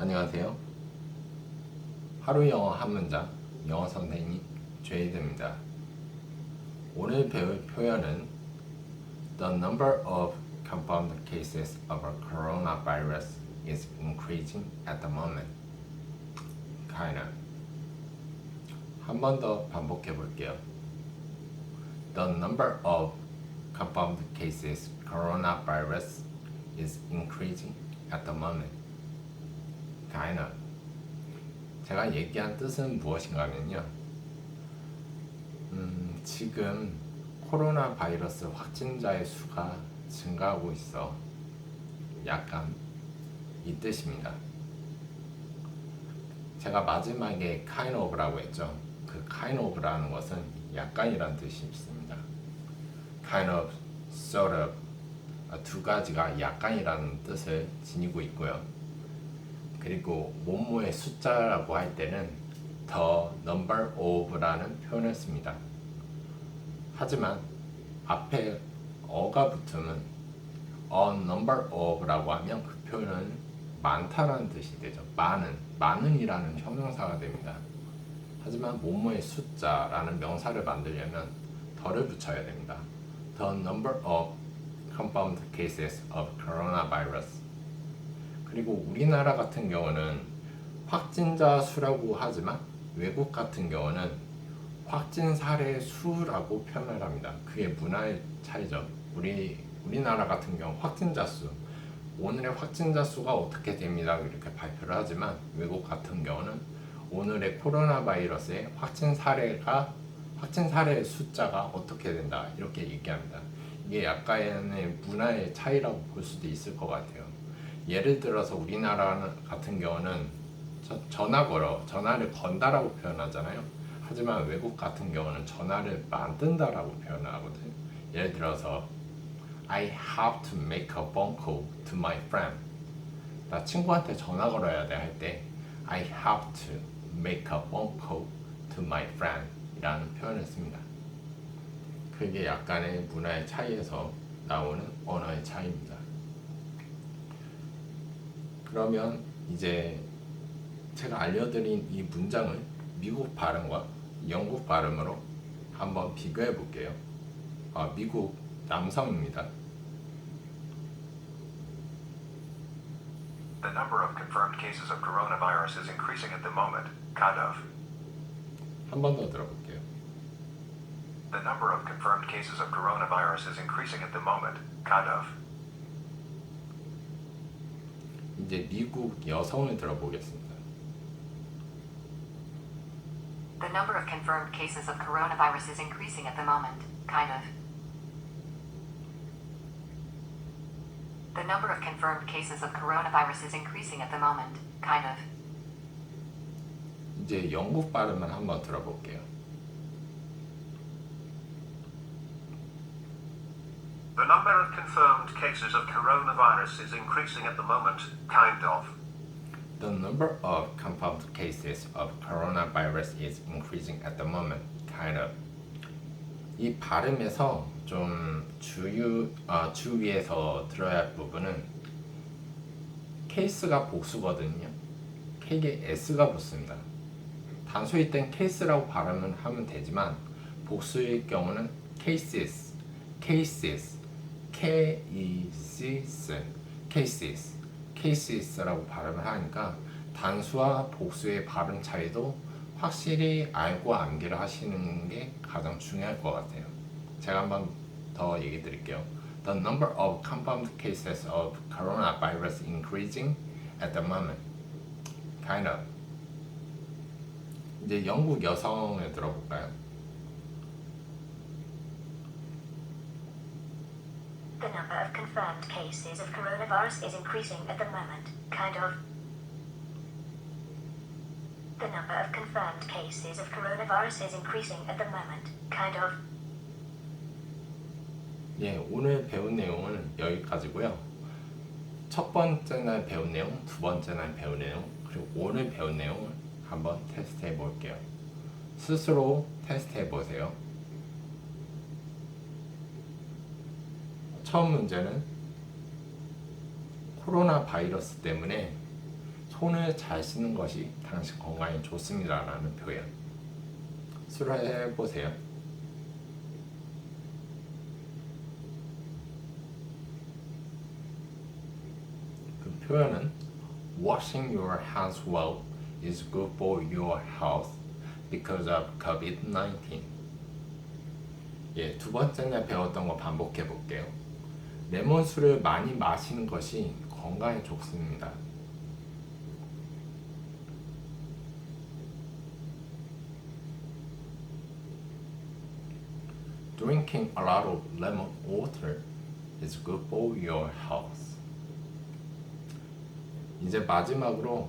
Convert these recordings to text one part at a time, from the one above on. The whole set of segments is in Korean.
안녕하세요. 하루 영어 한 문장 영어 선생님 제이드입니다. 오늘 배울 표현은 The number of confirmed cases of coronavirus is increasing at the moment. Kinda. 한 번 더 반복해 볼게요. The number of confirmed cases coronavirus is increasing at the moment. Kinda. 제가 얘기한 뜻은 무엇인가 하면요. 음, 지금 코로나 바이러스 확진자의 수가 증가하고 있어. 약간 이 뜻입니다. 제가 마지막에 kind of라고 했죠. 그 kind of라는 것은 약간이란 뜻이 있습니다. kind of, sort of 아, 두 가지가 약간이라는 뜻을 지니고 있고요. 그리고 모모의 숫자라고 할 때는 the number of라는 표현을 씁니다. 하지만 앞에 어가 붙으면 a number of라고 하면 그 표현은 많다라는 뜻이 되죠. 많은, 많은이라는 형용사가 됩니다. 하지만 모모의 숫자라는 명사를 만들려면 더를 붙여야 됩니다. The number of confirmed cases of coronavirus. 그리고 우리나라 같은 경우는 확진자 수라고 하지만 외국 같은 경우는 확진 사례 수라고 표현을 합니다. 그게 문화의 차이죠. 우리 우리나라 같은 경우 확진자 수 오늘의 확진자 수가 어떻게 됩니다 이렇게 발표를 하지만 외국 같은 경우는 오늘의 코로나 바이러스의 확진 사례가 확진 사례의 숫자가 어떻게 된다 이렇게 얘기합니다. 이게 약간의 문화의 차이라고 볼 수도 있을 것 같아요. 예를 들어서 우리나라 같은 경우는 저- 전화 걸어 전화를 건다라고 표현하잖아요. 하지만 외국 같은 경우는 전화를 만든다라고 표현을 하거든요. 예를 들어서 I have to make a phone call to my friend. 나 친구한테 전화 걸어야 돼 할 때 I have to make a phone call to my friend 이라는 표현을 씁니다. 그게 약간의 문화의 차이에서 나오는 언어의 차이입니다. 그러면 이제 제가 알려드린 이 문장을 미국 발음과 영국 발음으로 한번 비교해 볼게요. 아, 미국 남성입니다. The number of confirmed cases of coronavirus is increasing at the moment, kind of. 한 번 더 들어볼게요. The number of confirmed cases of coronavirus is increasing at the moment, kind of. 이제 미국 여성을 들어보겠습니다. The number of confirmed cases of coronavirus is increasing at the moment, kind of. The number of confirmed cases of coronavirus is increasing at the moment, kind of. 이제 영국 발음을 한번 들어볼게요. The number of confirmed cases of coronavirus is increasing at the moment, kind of. The number of confirmed cases of coronavirus is increasing at the moment. Kind of. 이 발음에서 좀 주유 아, 주위에서 들어야 할 부분은 케이스가 복수거든요. K에 S가 붙습니다. 단수일 땐 케이스라고 발음을 하면 되지만 복수일 경우는 cases, cases, cases, cases, cases라고 발음을 하니까 단수와 복수의 발음 차이도 확실히 알고 암기를 하시는 게 가장 중요할 것 같아요. 제가 한번 더 얘기 드릴게요. The number of confirmed cases of coronavirus increasing at the moment. Kind of. 이제 영국 여성을 들어볼까요? The number of confirmed cases of coronavirus is increasing at the moment, kind of. The number of confirmed cases of coronavirus is increasing at the moment, kind of. 예, 오늘 배운 내용은 여기까지고요. 첫 번째 날 배운 내용, 두 번째 날 배운 내용, 그리고 오늘 배운 내용을 한번 테스트해 볼게요. 스스로 테스트해 보세요. 처음 문제는 코로나 바이러스 때문에 손을 잘 씻는 것이 당신 건강에 좋습니다라는 표현. 수료해 보세요. 그 표현은 washing your hands well is good for your health because of COVID-19. 예, 두 번째나 배웠던 거 반복해 볼게요. 레몬 술을 많이 마시는 것이 건강에 좋습니다. Drinking a lot of lemon water is good for your health. 이제 마지막으로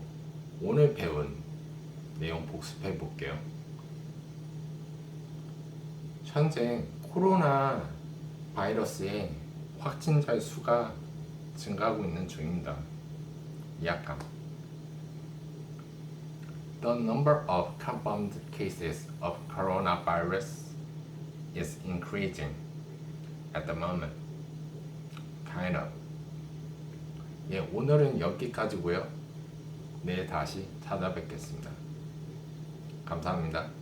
오늘 배운 내용 복습해 볼게요. 현재 코로나 바이러스의 확진자 수가 증가하고 있는 중입니다. 약간. The number of confirmed cases of coronavirus is increasing at the moment. Kind of. 예, 오늘은 여기까지고요. 내일 다시 찾아뵙겠습니다. 감사합니다.